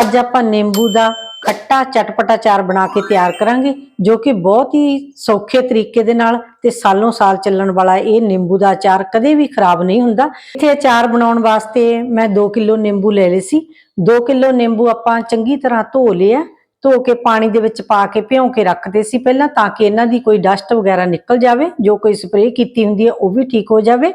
ਅੱਜ ਆਪਾਂ ਨਿੰਬੂ ਦਾ ਖੱਟਾ ਚਟਪਟਾ ਚਾਰ ਬਣਾ ਕੇ ਤਿਆਰ ਕਰਾਂਗੇ, ਜੋ ਕਿ ਬਹੁਤ ਹੀ ਸੌਖੇ ਤਰੀਕੇ ਦੇ ਨਾਲ ਤੇ ਸਾਲੋਂ ਸਾਲ ਚੱਲਣ ਵਾਲਾ ਇਹ ਨਿੰਬੂ ਦਾ ਅਚਾਰ ਕਦੇ ਵੀ ਖਰਾਬ ਨਹੀਂ ਹੁੰਦਾ। ਇੱਥੇ ਅਚਾਰ ਬਣਾਉਣ ਵਾਸਤੇ ਮੈਂ 2 ਕਿਲੋ ਨਿੰਬੂ ਲੈ ਲਏ ਸੀ। 2 ਕਿਲੋ ਨਿੰਬੂ ਆਪਾਂ ਚੰਗੀ ਤਰ੍ਹਾਂ ਧੋ ਲਿਆ ਧੋ ਕੇ ਪਾਣੀ ਦੇ ਵਿੱਚ ਪਾ ਕੇ ਭਿਉਂ ਕੇ ਰੱਖਦੇ ਸੀ ਪਹਿਲਾਂ ਤਾਂ ਕਿ ਇਹਨਾਂ ਦੀ ਕੋਈ ਡਸਟ ਵਗੈਰਾ ਨਿਕਲ ਜਾਵੇ, ਜੋ ਕੋਈ ਸਪਰੇਅ ਕੀਤੀ ਹੁੰਦੀ ਹੈ ਉਹ ਵੀ ਠੀਕ ਹੋ ਜਾਵੇ।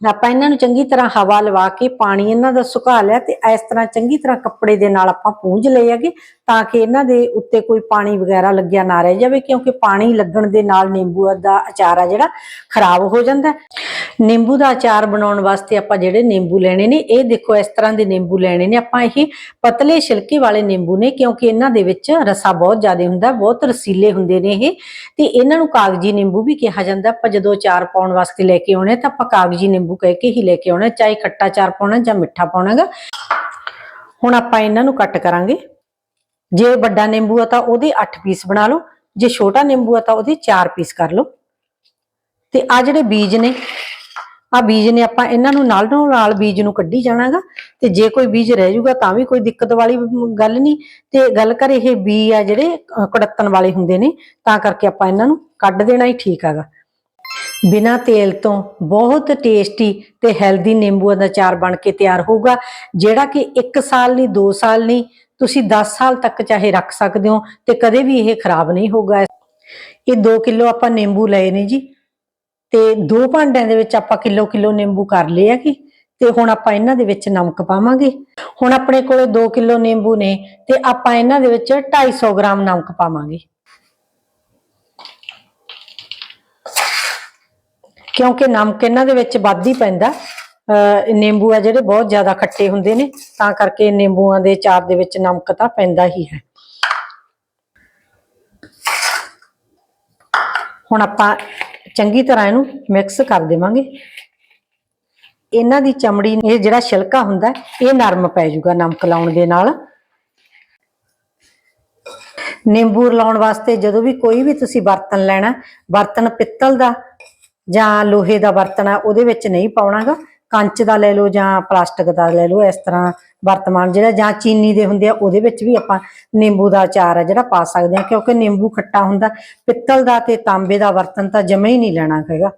ਆਪਾਂ ਇਹਨਾਂ ਨੂੰ ਚੰਗੀ ਤਰ੍ਹਾਂ ਹਵਾ ਲਵਾ ਕੇ ਪਾਣੀ ਇਹਨਾਂ ਦਾ ਸੁਕਾ ਲਿਆ ਤੇ ਇਸ ਤਰ੍ਹਾਂ ਚੰਗੀ ਤਰ੍ਹਾਂ ਕੱਪੜੇ ਦੇ ਨਾਲ ਆਪਾਂ ਪੂੰਝ ਲਏ ਹੈਗੇ। ਤਾਂ ਕਿ ਇਹਨਾਂ ਦੇ ਉੱਤੇ ਕੋਈ ਪਾਣੀ ਵਗੈਰਾ ਲੱਗਿਆ ਨਾ ਰਹਿ ਜਾਵੇ, ਕਿਉਂਕਿ ਪਾਣੀ ਲੱਗਣ ਦੇ ਨਾਲ ਨਿੰਬੂ ਦਾ ਅਚਾਰ ਆ ਜਿਹੜਾ ਖਰਾਬ ਹੋ ਜਾਂਦਾ ਨਿੰਬੂ ਦਾ ਅਚਾਰ ਬਣਾਉਣ ਵਾਸਤੇ ਆਪਾਂ ਜਿਹੜੇ ਨਿੰਬੂ ਲੈਣੇ ਨੇ, ਇਹ ਦੇਖੋ ਇਸ ਤਰ੍ਹਾਂ ਦੇ ਨਿੰਬੂ ਲੈਣੇ ਨੇ। ਆਪਾਂ ਇਹ ਪਤਲੇ ਛਿਲਕੇ ਵਾਲੇ ਨਿੰਬੂ ਨੇ, ਕਿਉਂਕਿ ਇਹਨਾਂ ਦੇ ਵਿੱਚ ਰਸਾ ਬਹੁਤ ਜ਼ਿਆਦਾ ਹੁੰਦਾ, ਬਹੁਤ ਰਸੀਲੇ ਹੁੰਦੇ ਨੇ ਇਹ। ਤੇ ਇਹਨਾਂ ਨੂੰ ਕਾਗਜੀ ਨਿੰਬੂ ਵੀ ਕਿਹਾ ਜਾਂਦਾ। ਆਪਾਂ ਜਦੋਂ ਅਚਾਰ ਪਾਉਣ ਵਾਸਤੇ ਲੈ ਕੇ ਆਉਣੇ ਤਾਂ ਆਪਾਂ ਕਾਗਜੀ ਨਿੰਬੂ ਕਹਿ ਕੇ ਹੀ ਲੈ ਕੇ ਆਉਣਾ ਚਾਹੇ ਖੱਟਾ ਅਚਾਰ ਪਾਉਣਾ ਜਾਂ ਮਿੱਠਾ ਪਾਉਣਾਗਾ ਹੁਣ ਆਪਾਂ ਇਹਨਾਂ ਨੂੰ ਕੱਟ ਕਰਾਂਗੇ। ਜੇ ਵੱਡਾ ਨਿੰਬੂ ਆ ਤਾਂ ਉਹਦੇ 8 ਪੀਸ ਬਣਾ ਲਓ, ਜੇ ਛੋਟਾ ਨਿੰਬੂ ਆ ਤਾਂ ਉਹਦੇ 4 ਪੀਸ ਕਰ ਲਓ। ਤੇ ਆ ਜਿਹੜੇ ਬੀਜ ਨੇ ਆ ਬੀਜ ਨੇ ਆਪਾਂ ਇਹਨਾਂ ਨੂੰ ਨਾਲ ਨਾਲ ਬੀਜ ਨੂੰ ਕੱਢੀ ਜਾਣਾਗਾ, ਤੇ ਜੇ ਕੋਈ ਬੀਜ ਰਹਿ ਜਾਊਗਾ ਤਾਂ ਵੀ ਕੋਈ ਦਿੱਕਤ ਵਾਲੀ ਗੱਲ ਨਹੀਂ। ਤੇ ਗੱਲ ਕਰ ਇਹ ਬੀ ਆ ਜਿਹੜੇ ਕੜੱਤਣ ਵਾਲੇ ਹੁੰਦੇ ਨੇ, ਤਾਂ ਕਰਕੇ ਆਪਾਂ ਇਹਨਾਂ ਨੂੰ ਕੱਢ ਦੇਣਾ ਹੀ ਠੀਕ ਹੈਗਾ ਬਿਨਾ ਤੇਲ ਤੋਂ ਬਹੁਤ ਟੇਸਟੀ ਤੇ ਹੈਲਦੀ ਨਿੰਬੂਆਂ ਦਾ ਚਾਰ ਬਣ ਕੇ ਤਿਆਰ ਹੋਊਗਾ, ਜਿਹੜਾ ਕਿ 1 ਸਾਲ ਨਹੀਂ 2 ਸਾਲ ਨਹੀਂ ਤੁਸੀਂ 10 ਸਾਲ ਤੱਕ ਚਾਹੇ ਰੱਖ ਸਕਦੇ ਹੋ ਤੇ ਕਦੇ ਵੀ ਇਹ ਖਰਾਬ ਨਹੀਂ ਹੋਊਗਾ। ਇਹ 2 ਕਿਲੋ ਆਪਾਂ ਨਿੰਬੂ ਲਏ ਨੇ ਜੀ ਤੇ ਦੋ ਭਾਂਡਿਆਂ ਦੇ ਵਿੱਚ ਆਪਾਂ ਕਿਲੋ ਕਿਲੋ ਨਿੰਬੂ ਕਰ ਲਏ ਆ ਕਿ ਤੇ ਹੁਣ ਆਪਾਂ ਇਹਨਾਂ ਦੇ ਵਿੱਚ ਨਮਕ ਪਾਵਾਂਗੇ। ਹੁਣ ਆਪਣੇ ਕੋਲੇ 2 ਕਿਲੋ ਨਿੰਬੂ ਨੇ ਤੇ ਆਪਾਂ ਇਹਨਾਂ ਦੇ ਵਿੱਚ 250 ਗ੍ਰਾਮ ਨਮਕ ਪਾਵਾਂਗੇ। ਕਿਉਂਕਿ ਨਮਕ ਇਹਨਾਂ ਦੇ ਵਿੱਚ ਵੱਧ ਹੀ ਪੈਂਦਾ। ਨਿੰਬੂ ਆ ਜਿਹੜੇ ਬਹੁਤ ਜ਼ਿਆਦਾ ਖੱਟੇ ਹੁੰਦੇ ਨੇ, ਤਾਂ ਕਰਕੇ ਨਿੰਬੂਆਂ ਦੇ ਚਾਰ ਦੇ ਵਿੱਚ ਨਮਕ ਤਾਂ ਪੈਂਦਾ ਹੀ ਹੈ। ਹੁਣ ਆਪਾਂ ਚੰਗੀ ਤਰ੍ਹਾਂ ਇਹਨੂੰ ਮਿਕਸ ਕਰ ਦੇਵਾਂਗੇ। ਇਹਨਾਂ ਦੀ ਚਮੜੀ, ਇਹ ਜਿਹੜਾ ਛਿਲਕਾ ਹੁੰਦਾ, ਇਹ ਨਰਮ ਪੈ ਜਾਊਗਾ ਨਮਕ ਲਾਉਣ ਦੇ ਨਾਲ। ਨਿੰਬੂ ਲਾਉਣ ਵਾਸਤੇ ਜਦੋਂ ਵੀ ਕੋਈ ਵੀ ਤੁਸੀਂ ਬਰਤਨ ਲੈਣਾ, ਬਰਤਨ ਪਿੱਤਲ ਦਾ ਜਾਂ ਲੋਹੇ ਦਾ ਬਰਤਨ ਆ, ਉਹਦੇ ਵਿੱਚ ਨਹੀਂ ਪਾਉਣਾਗਾ। ਕੰਚ ਦਾ ਲੈ ਲਓ ਜਾਂ ਪਲਾਸਟਿਕ ਦਾ ਲੈ ਲਓ, ਇਸ ਤਰ੍ਹਾਂ ਵਰਤਮਾਨ ਜਿਹੜਾ ਜਾਂ ਚੀਨੀ ਦੇ ਹੁੰਦੇ ਆ, ਉਹਦੇ ਵਿੱਚ ਵੀ ਆਪਾਂ ਨਿੰਬੂ ਦਾ ਅਚਾਰ ਆ ਜਿਹੜਾ ਪਾ ਸਕਦੇ ਆ, ਕਿਉਂਕਿ ਨਿੰਬੂ ਖੱਟਾ ਹੁੰਦਾ, ਪਿੱਤਲ ਦਾ ਤੇ ਤਾਂਬੇ ਦਾ ਬਰਤਨ ਤਾਂ ਜਮੇ ਹੀ ਨਹੀਂ ਲੈਣਾ ਹੈਗਾ।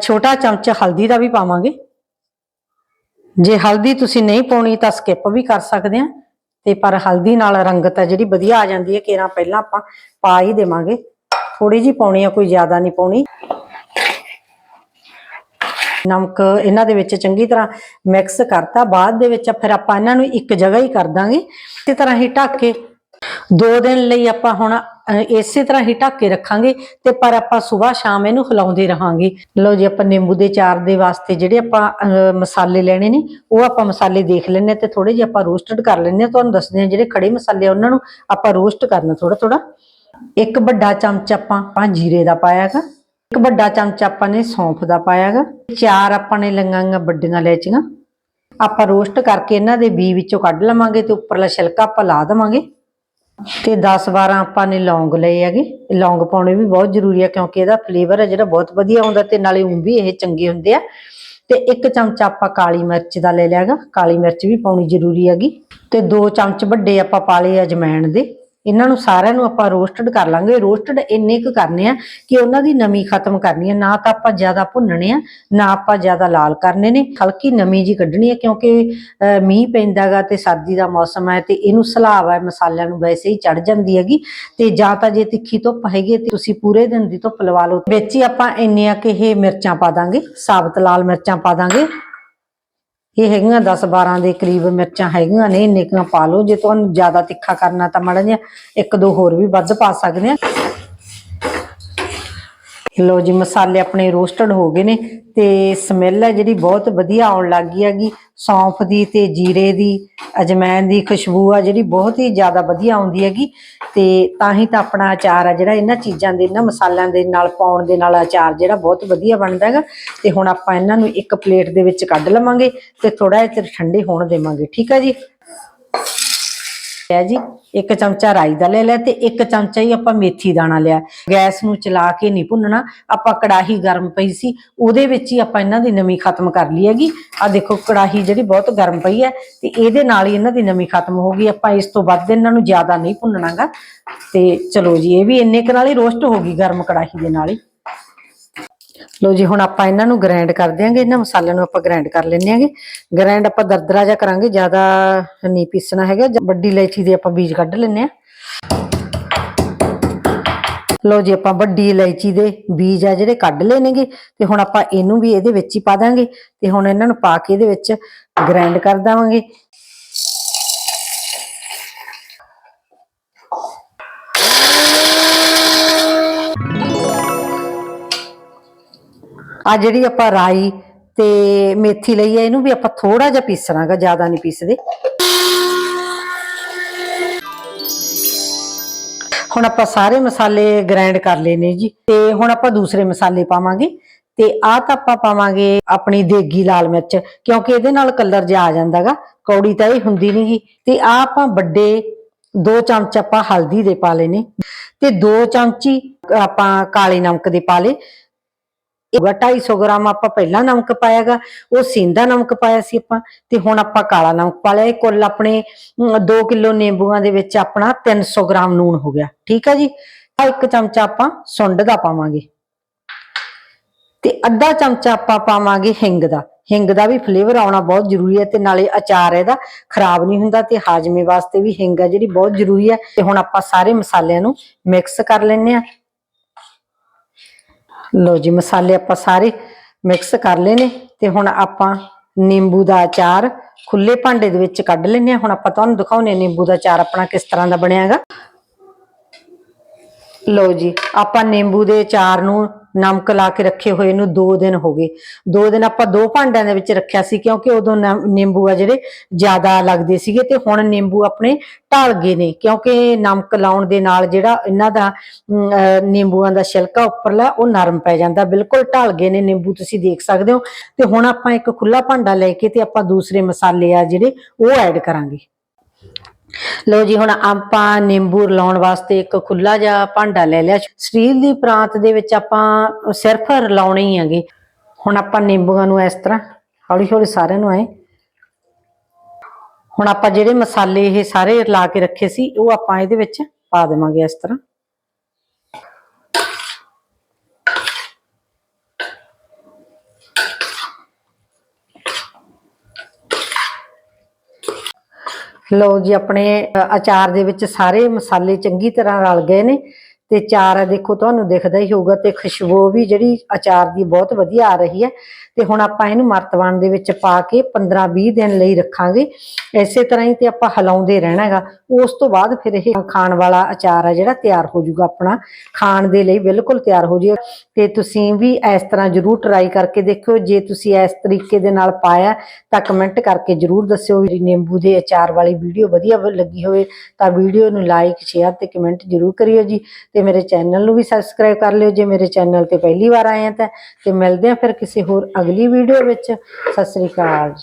ਛੋਟਾ ਚਮਚ ਹਲਦੀ ਦਾ ਵੀ ਪਾਵਾਂਗੇ। ਜੇ ਹਲਦੀ ਤੁਸੀਂ ਨਹੀਂ ਪਾਉਣੀ ਤਾਂ ਸਕਿਪ ਵੀ ਕਰ ਸਕਦੇ ਆ, ਤੇ ਪਰ ਹਲਦੀ ਨਾਲ ਰੰਗਤ ਹੈ ਜਿਹੜੀ ਵਧੀਆ ਆ ਜਾਂਦੀ ਹੈ, ਕਿਰਾਂ ਪਹਿਲਾਂ ਆਪਾਂ ਪਾ ਹੀ ਦੇਵਾਂਗੇ। ਥੋੜੀ ਜੀ ਪਾਉਣੀ ਆ, ਕੋਈ ਜ਼ਿਆਦਾ ਨਹੀਂ ਪਾਉਣੀ। ਨਮਕ ਇਹਨਾਂ ਦੇ ਵਿੱਚ ਚੰਗੀ ਤਰ੍ਹਾਂ ਮਿਕਸ ਕਰਤਾ। ਬਾਅਦ ਦੇ ਵਿੱਚ ਫਿਰ ਆਪਾਂ ਇਹਨਾਂ ਨੂੰ ਇੱਕ ਜਗ੍ਹਾ ਹੀ ਕਰ ਦਾਂਗੇ। ਇਸੇ ਤਰ੍ਹਾਂ ਹੀ ਢੱਕ ਕੇ ਦੋ ਦਿਨ ਲਈ ਆਪਾਂ ਹੁਣ ਇਸੇ ਤਰ੍ਹਾਂ ਹੀ ਢੱਕ ਕੇ ਰੱਖਾਂਗੇ ਤੇ ਪਰ ਆਪਾਂ ਸਵੇਰ ਸ਼ਾਮ ਇਹਨੂੰ ਹਿਲਾਉਂਦੇ ਰਹਾਂਗੇ। ਲਓ ਜੀ ਆਪਾਂ ਨਿੰਬੂ ਦੇ ਚਾਰ ਦੇ ਵਾਸਤੇ ਜਿਹੜੇ ਆਪਾਂ ਅਹ, ਮਸਾਲੇ ਲੈਣੇ ਨੇ ਉਹ ਆਪਾਂ ਮਸਾਲੇ ਦੇਖ ਲੈਣੇ ਤੇ ਥੋੜੇ ਜਿਹੇ ਆਪਾਂ ਰੋਸਟਡ ਕਰ ਲੈਣੇ ਆ ਤੁਹਾਨੂੰ ਦੱਸਦੇ ਆ ਜਿਹੜੇ ਖੜੇ ਮਸਾਲੇ ਆ ਉਹਨਾਂ ਨੂੰ ਆਪਾਂ ਰੋਸਟ ਕਰਨਾ ਥੋੜਾ ਥੋੜਾ ਇੱਕ ਵੱਡਾ ਚਮਚ ਆਪਾਂ ਆਪਾਂ ਜੀਰੇ ਦਾ ਪਾਇਆਗਾ ਇੱਕ ਵੱਡਾ ਚਮਚ ਆਪਾਂ ਨੇ ਸੌਂਫ ਦਾ ਪਾਇਆਗਾ ਚਾਰ ਆਪਾਂ ਨੇ ਲੰਗਾਂਗਾ ਵੱਡੀਆਂ ਲੈਚੀਆਂ ਆਪਾਂ ਰੋਸਟ ਕਰਕੇ ਇਹਨਾਂ ਦੇ ਬੀ ਵਿੱਚੋਂ ਕੱਢ ਲਵਾਂਗੇ ਤੇ ਉੱਪਰਲਾ ਛਿਲਕਾ ਆਪਾਂ ਲਾ ਦੇਵਾਂਗੇ। ਤੇ 10 12 ਆਪਾਂ ਨੇ ਲੌਂਗ ਲਏ ਹੈਗੇ। ਲੌਂਗ ਪਾਉਣੇ ਵੀ ਬਹੁਤ ਜ਼ਰੂਰੀ ਹੈ ਕਿਉਂਕਿ ਇਹਦਾ ਫਲੇਵਰ ਹੈ ਜਿਹੜਾ ਬਹੁਤ ਵਧੀਆ ਆਉਂਦਾ ਤੇ ਨਾਲੇ ਉਹ ਵੀ ਇਹ ਚੰਗੇ ਹੁੰਦੇ ਆ। ਤੇ ਇੱਕ ਚਮਚ ਆਪਾਂ ਕਾਲੀ ਮਿਰਚ ਦਾ ਲੈ ਲਿਆਗਾ ਕਾਲੀ ਮਿਰਚ ਵੀ ਪਾਉਣੀ ਜ਼ਰੂਰੀ ਹੈਗੀ। ਤੇ ਦੋ ਚਮਚ ਵੱਡੇ ਆਪਾਂ ਪਾ ਲਏ ਅਜਮੈਣ ਦੇ। ਇਹਨਾਂ ਨੂੰ ਸਾਰਿਆਂ ਨੂੰ ਆਪਾਂ ਰੋਸਟਡ ਕਰ ਲਾਂਗੇ। ਰੋਸਟਡ ਇੰਨੇ ਕੁ ਕਰਨੇ ਆ ਕਿ ਉਹਨਾਂ ਦੀ ਨਮੀ ਖਤਮ ਕਰਨੀ ਹੈ ਨਾ ਤਾਂ ਆਪਾਂ ਜ਼ਿਆਦਾ ਭੁੰਨਣੇ ਆ ਨਾ ਆਪਾਂ ਜ਼ਿਆਦਾ ਲਾਲ ਕਰਨੇ ਨੇ। ਹਲਕੀ ਨਮੀ ਜੀ ਕੱਢਣੀ ਹੈ ਕਿਉਂਕਿ ਅਹ, ਮੀਂਹ ਪੈਂਦਾਗਾ ਤੇ ਸਰਦੀ ਦਾ ਮੌਸਮ ਹੈ ਤੇ ਇਹਨੂੰ ਸਲਾਵਾ ਹੈ ਮਸਾਲਿਆਂ ਨੂੰ ਵੈਸੇ ਹੀ ਚੜ ਜਾਂਦੀ ਹੈਗੀ। ਤੇ ਜਾਂ ਤਾਂ ਜੇ ਤਿੱਖੀ ਧੁੱਪ ਹੈਗੀ ਹੈ ਤੇ ਤੁਸੀਂ ਪੂਰੇ ਦਿਨ ਦੀ ਧੁੱਪ ਲਵਾ ਲਓ। ਵਿੱਚ ਹੀ ਆਪਾਂ ਇੰਨੀਆਂ ਕਿ ਇਹ ਮਿਰਚਾਂ ਪਾ ਦਾਂਗੇ ਸਾਬਤ ਲਾਲ ਮਿਰਚਾਂ ਪਾ ਦਾਂਗੇ। ਇਹ ਹੈਗੀਆਂ 10 12 ਦੇ ਕਰੀਬ ਮਿਰਚਾਂ ਹੈਗੀਆਂ ਨੇ, ਇੰਨੇ ਕੁ ਪਾ ਲਓ। ਜੇ ਤੁਹਾਨੂੰ ਜ਼ਿਆਦਾ ਤਿੱਖਾ ਕਰਨਾ ਤਾਂ ਮਾੜਾ ਜਿਹਾ ਇੱਕ ਦੋ ਹੋਰ ਵੀ ਵੱਧ ਪਾ ਸਕਦੇ ਆ। ਲੋ ਜੀ, ਮਸਾਲੇ ਆਪਣੇ ਰੋਸਟਡ ਹੋ ਗਏ ਨੇ ਤੇ ਸਮੈਲ ਹੈ ਜਿਹੜੀ ਬਹੁਤ ਵਧੀਆ ਆਉਣ ਲੱਗ ਗਈ ਹੈਗੀ। ਸੌਂਫ ਦੀ ਤੇ ਜੀਰੇ ਦੀ, ਅਜਮੈਨ ਦੀ ਖੁਸ਼ਬੂ ਆ ਜਿਹੜੀ ਬਹੁਤ ਹੀ ਜ਼ਿਆਦਾ ਵਧੀਆ ਆਉਂਦੀ ਹੈਗੀ। ਤੇ ਤਾਂ ਹੀ ਤਾਂ ਆਪਣਾ ਅਚਾਰ ਆ ਜਿਹੜਾ ਇਹਨਾਂ ਚੀਜ਼ਾਂ ਦੇ, ਇਹਨਾਂ ਮਸਾਲਿਆਂ ਦੇ ਨਾਲ, ਪਾਉਣ ਦੇ ਨਾਲ ਅਚਾਰ ਜਿਹੜਾ ਬਹੁਤ ਵਧੀਆ ਬਣਦਾ ਹੈਗਾ। ਤੇ ਹੁਣ ਆਪਾਂ ਇਹਨਾਂ ਨੂੰ ਇੱਕ ਪਲੇਟ ਦੇ ਵਿੱਚ ਕੱਢ ਲਵਾਂਗੇ ਤੇ ਥੋੜਾ ਜਿਹਾ ਚਿਰ ਠੰਡੇ ਹੋਣ ਦੇਵਾਂਗੇ, ਠੀਕ ਹੈ ਜੀ? ਲਿਆ ਜੀ, ਇੱਕ ਚਮਚਾ ਰਾਈ ਦਾ ਲੈ ਲਿਆ ਤੇ ਇੱਕ ਚਮਚਾ ਹੀ ਆਪਾਂ ਮੇਥੀ ਦਾਣਾ ਲਿਆ। ਗੈਸ ਨੂੰ ਚਲਾ ਕੇ ਨਹੀਂ ਭੁੰਨਣਾ, ਆਪਾਂ ਕੜਾਹੀ ਗਰਮ ਪਈ ਸੀ, ਉਹਦੇ ਵਿੱਚ ਹੀ ਆਪਾਂ ਇਹਨਾਂ ਦੀ ਨਮੀ ਖਤਮ ਕਰ ਲਈ ਹੈਗੀ। ਆ ਦੇਖੋ, ਕੜਾਹੀ ਜਿਹੜੀ ਬਹੁਤ ਗਰਮ ਪਈ ਹੈ ਤੇ ਇਹਦੇ ਨਾਲ ਹੀ ਇਹਨਾਂ ਦੀ ਨਮੀ ਖਤਮ ਹੋ ਗਈ। ਆਪਾਂ ਇਸ ਤੋਂ ਵੱਧ ਇਹਨਾਂ ਨੂੰ ਜ਼ਿਆਦਾ ਨਹੀਂ ਭੁੰਨਣਾਗਾ। ਤੇ ਚਲੋ ਜੀ, ਇਹ ਵੀ ਇੰਨੇ ਕੁ ਨਾਲ ਹੀ ਰੋਸਟ ਹੋ ਗਈ ਗਰਮ ਕੜਾਹੀ ਦੇ ਨਾਲ ਹੀ। ਲੋ ਜੀ, ਹੁਣ ਆਪਾਂ ਇਹਨਾਂ ਨੂੰ ਗ੍ਰਾਈਂਡ ਕਰ ਦਿਆਂਗੇ, ਇਹਨਾਂ ਮਸਾਲਿਆਂ ਨੂੰ ਆਪਾਂ ਗ੍ਰਾਈਂਡ ਕਰ ਲੈਣੇ ਆਂਗੇ। ਗ੍ਰਾਈਂਡ ਆਪਾਂ ਦਰਦਰਾ ਜਿਹਾ ਕਰਾਂਗੇ, ਜ਼ਿਆਦਾ ਨਹੀਂ ਪੀਸਣਾ ਹੈਗਾ ਵੱਡੀ ਇਲਾਇਚੀ ਦੇ ਆਪਾਂ ਬੀਜ ਕੱਢ ਲੈਣੇ ਆ। ਲੋ ਜੀ, ਆਪਾਂ ਵੱਡੀ ਇਲਾਇਚੀ ਦੇ ਬੀਜ ਆ ਜਿਹੜੇ ਕੱਢ ਲਏ ਨੇਗੇ, ਤੇ ਹੁਣ ਆਪਾਂ ਇਹਨੂੰ ਵੀ ਇਹਦੇ ਵਿੱਚ ਹੀ ਪਾ ਦਾਂਗੇ, ਤੇ ਹੁਣ ਇਹਨਾਂ ਨੂੰ ਪਾ ਕੇ ਇਹਦੇ ਵਿੱਚ ਗ੍ਰਾਈਂਡ ਕਰ ਦੇਵਾਂਗੇ। ਆ ਜਿਹੜੀ ਆਪਾਂ ਰਾਈ ਤੇ ਮੇਥੀ ਲਈ ਹੈ ਇਹਨੂੰ ਵੀ ਆਪਾਂ ਥੋੜਾ ਜਿਹਾ ਪੀਸਣਾਗਾ, ਜ਼ਿਆਦਾ ਨਹੀਂ ਪੀਸਦੇ। ਹੁਣ ਆਪਾਂ ਸਾਰੇ ਮਸਾਲੇ ਗ੍ਰਾਈਂਡ ਕਰ ਲਏ ਨੇ ਜੀ, ਤੇ ਹੁਣ ਆਪਾਂ ਦੂਸਰੇ ਮਸਾਲੇ ਪਾਵਾਂਗੇ। ਤੇ ਆਹ ਤਾਂ ਆਪਾਂ ਪਾਵਾਂਗੇ ਆਪਣੀ ਦੇਗੀ ਲਾਲ ਮਿਰਚ, ਕਿਉਂਕਿ ਇਹਦੇ ਨਾਲ ਕਲਰ ਜਿਹਾ ਆ ਜਾਂਦਾਗਾ, ਕੌੜੀ ਤਾਂ ਇਹ ਹੁੰਦੀ ਨਹੀਂਗੀ ਤੇ ਆਹ ਆਪਾਂ ਵੱਡੇ ਦੋ ਚਮਚ ਆਪਾਂ ਹਲਦੀ ਦੇ ਪਾ ਲਏ ਨੇ ਤੇ ਦੋ ਚਮਚੀ ਆਪਾਂ ਕਾਲੇ ਨਮਕ ਦੇ ਪਾ ਲਏ। ਹੋਗਾ 250 ਗ੍ਰਾਮ ਆਪਾਂ ਪਹਿਲਾਂ ਨਮਕ ਪਾਇਆਗਾ, ਉਹ ਸਿੰਦਾ ਨਮਕ ਪਾਇਆ ਸੀ ਆਪਾਂ, ਤੇ ਹੁਣ ਆਪਾਂ ਕਾਲਾ ਨਮਕ ਪਾ ਲਿਆ। ਇਹ ਕੁੱਲ ਆਪਣੇ 2 ਕਿਲੋ ਨਿੰਬੂਆਂ ਦੇ ਵਿੱਚ ਆਪਣਾ 300 ਗ੍ਰਾਮ ਨੂਣ ਹੋ ਗਿਆ। ਠੀਕ ਆ ਜੀ? ਆ ਇੱਕ ਚਮਚਾ ਆਪਾਂ ਸੁੰਡ ਦਾ ਪਾਵਾਂਗੇ। ਤੇ ਅੱਧਾ ਚਮਚਾ ਆਪਾਂ ਪਾਵਾਂਗੇ ਹਿੰਗ ਦਾ। ਹਿੰਗ ਦਾ ਵੀ ਫਲੇਵਰ ਆਉਣਾ ਬਹੁਤ ਜ਼ਰੂਰੀ ਹੈ ਤੇ ਨਾਲੇ ਅਚਾਰ ਇਹਦਾ ਖਰਾਬ ਨਹੀਂ ਹੁੰਦਾ ਤੇ ਹਾਜ਼ਮੇ ਵਾਸਤੇ ਵੀ ਹਿੰਗ ਆ ਜਿਹੜੀ ਬਹੁਤ ਜ਼ਰੂਰੀ ਹੈ। ਤੇ ਹੁਣ ਆਪਾਂ ਸਾਰੇ ਮਸਾਲਿਆਂ ਨੂੰ ਮਿਕਸ ਕਰ ਲੈਣੇ ਆ ਲੋ ਜੀ, ਮਸਾਲੇ ਆਪਾਂ ਸਾਰੇ ਮਿਕਸ ਕਰ ਲਏ ਨੇ ਤੇ ਹੁਣ ਆਪਾਂ ਨਿੰਬੂ ਦਾ ਅਚਾਰ ਖੁੱਲੇ ਭਾਂਡੇ ਦੇ ਵਿੱਚ ਕੱਢ ਲੈਨੇ ਆ ਹੁਣ ਆਪਾਂ ਤੁਹਾਨੂੰ ਦਿਖਾਉਨੇ ਨਿੰਬੂ ਦਾ ਅਚਾਰ ਆਪਣਾ ਕਿਸ ਤਰ੍ਹਾਂ ਦਾ ਬਣਿਆ ਹੈਗਾ। ਲੋ ਜੀ, ਆਪਾਂ ਨਿੰਬੂ ਦੇ ਅਚਾਰ ਨੂੰ ਨਮਕ ਲਾ ਕੇ ਰੱਖੇ ਹੋਏ ਨੂੰ 2 ਦਿਨ ਹੋ ਗਏ। 2 ਦਿਨ ਆਪਾਂ ਦੋ ਭਾਂਡਿਆਂ ਦੇ ਵਿੱਚ ਰੱਖਿਆ ਸੀ ਕਿਉਂਕਿ ਉਦੋਂ ਨਮ- ਨਿੰਬੂ ਆ ਜਿਹੜੇ ਜ਼ਿਆਦਾ ਲੱਗਦੇ ਸੀਗੇ ਤੇ ਹੁਣ ਨਿੰਬੂ ਆਪਣੇ ਢਲ ਗਏ ਨੇ ਕਿਉਂਕਿ ਨਮਕ ਲਾਉਣ ਦੇ ਨਾਲ ਜਿਹੜਾ ਇਹਨਾਂ ਦਾ ਅਹ, ਨਿੰਬੂਆਂ ਦਾ ਛਿਲਕਾ ਉੱਪਰਲਾ ਉਹ ਨਰਮ ਪੈ ਜਾਂਦਾ ਬਿਲਕੁਲ ਢਲ ਗਏ ਨੇ ਨਿੰਬੂ ਤੁਸੀਂ ਦੇਖ ਸਕਦੇ ਹੋ। ਤੇ ਹੁਣ ਆਪਾਂ ਇੱਕ ਖੁੱਲਾ ਭਾਂਡਾ ਲੈ ਕੇ ਤੇ ਆਪਾਂ ਦੂਸਰੇ ਮਸਾਲੇ ਆ ਜਿਹੜੇ ਉਹ ਐਡ ਕਰਾਂਗੇ। ਲੋ ਜੀ, ਹੁਣ ਆਪਾਂ ਨਿੰਬੂ ਰਲਾਉਣ ਵਾਸਤੇ ਇੱਕ ਖੁੱਲਾ ਜਿਹਾ ਭਾਂਡਾ ਲੈ ਲਿਆ। ਸਟੀਲ ਦੀ ਪ੍ਰਾਂਤ ਦੇ ਵਿੱਚ ਆਪਾਂ ਸਿਰਫ ਰਲਾਉਣੇ ਹੀ ਹੈਗੇ। ਹੁਣ ਆਪਾਂ ਨਿੰਬੂਆਂ ਨੂੰ ਇਸ ਤਰ੍ਹਾਂ ਹੌਲੀ ਹੌਲੀ ਸਾਰਿਆਂ ਨੂੰ ਐ ਹੁਣ ਆਪਾਂ ਜਿਹੜੇ ਮਸਾਲੇ ਇਹ ਸਾਰੇ ਰਲਾ ਕੇ ਰੱਖੇ ਸੀ, ਉਹ ਆਪਾਂ ਇਹਦੇ ਵਿੱਚ ਪਾ ਦੇਵਾਂਗੇ ਇਸ ਤਰ੍ਹਾਂ। ਲਓ ਜੀ, ਆਪਣੇ ਅਚਾਰ ਦੇ ਵਿੱਚ ਸਾਰੇ ਮਸਾਲੇ ਚੰਗੀ ਤਰ੍ਹਾਂ ਰਲ ਗਏ ਨੇ ਤੇ ਚਾਰ ਦੇਖੋ, ਤੁਹਾਨੂੰ ਦਿਖਦਾ ਹੀ ਹੋਊਗਾ ਤੇ ਖੁਸ਼ਬੂ ਵੀ ਜਿਹੜੀ ਅਚਾਰ ਦੀ ਬਹੁਤ ਵਧੀਆ ਆ ਰਹੀ ਹੈ। ਤੇ ਹੁਣ ਆਪਾਂ ਇਹਨੂੰ ਮਰਤਬਾਨ ਦੇ ਵਿੱਚ ਪਾ ਕੇ 15-20 ਦਿਨ ਲਈ ਰੱਖਾਂਗੇ। ਇਸੇ ਤਰ੍ਹਾਂ ਹੀ ਤੇ ਆਪਾਂ ਹਿਲਾਉਂਦੇ ਰਹਿਣਾ ਹੈਗਾ। ਉਸ ਤੋਂ ਬਾਅਦ ਫਿਰ ਇਹ ਖਾਣ ਵਾਲਾ ਅਚਾਰ ਆ ਜਿਹੜਾ ਤਿਆਰ ਹੋ ਜਾਊਗਾ ਆਪਣਾ। ਖਾਣ ਦੇ ਲਈ ਬਿਲਕੁਲ ਤਿਆਰ ਹੋ ਜਾਊਗਾ। ਤੇ ਤੁਸੀਂ ਵੀ ਇਸ ਤਰ੍ਹਾਂ ਜਰੂਰ ਟਰਾਈ ਕਰਕੇ ਦੇਖਿਓ। ਜੇ ਤੁਸੀਂ ਇਸ ਤਰੀਕੇ ਦੇ ਨਾਲ ਪਾਇਆ ਤਾਂ ਕਮੈਂਟ ਕਰਕੇ ਜਰੂਰ ਦੱਸਿਓ ਵੀ ਨਿੰਬੂ ਦੇ ਅਚਾਰ ਵਾਲੀ ਵੀਡੀਓ ਵਧੀਆ ਲੱਗੀ ਹੋਵੇ ਤਾਂ ਵੀਡੀਓ ਨੂੰ ਲਾਈਕ ਸ਼ੇਅਰ ਤੇ ਕਮੈਂਟ ਜਰੂਰ ਕਰਿਓ ਜੀ। ਤੇ ਮੇਰੇ ਚੈਨਲ ਨੂੰ ਵੀ ਸਬਸਕ੍ਰਾਈਬ ਕਰ ਲਿਓ। ਜੇ ਮੇਰੇ ਚੈਨਲ ਤੇ ਪਹਿਲੀ ਵਾਰ ਆਏ ਆ ਤਾਂ ਤੇ ਮਿਲਦੇ ਆ ਫਿਰ ਕਿਸੇ ਹੋਰ ਅਗਲੀ ਵੀਡੀਓ ਵਿੱਚ। ਸਤਿ ਸ੍ਰੀ ਅਕਾਲ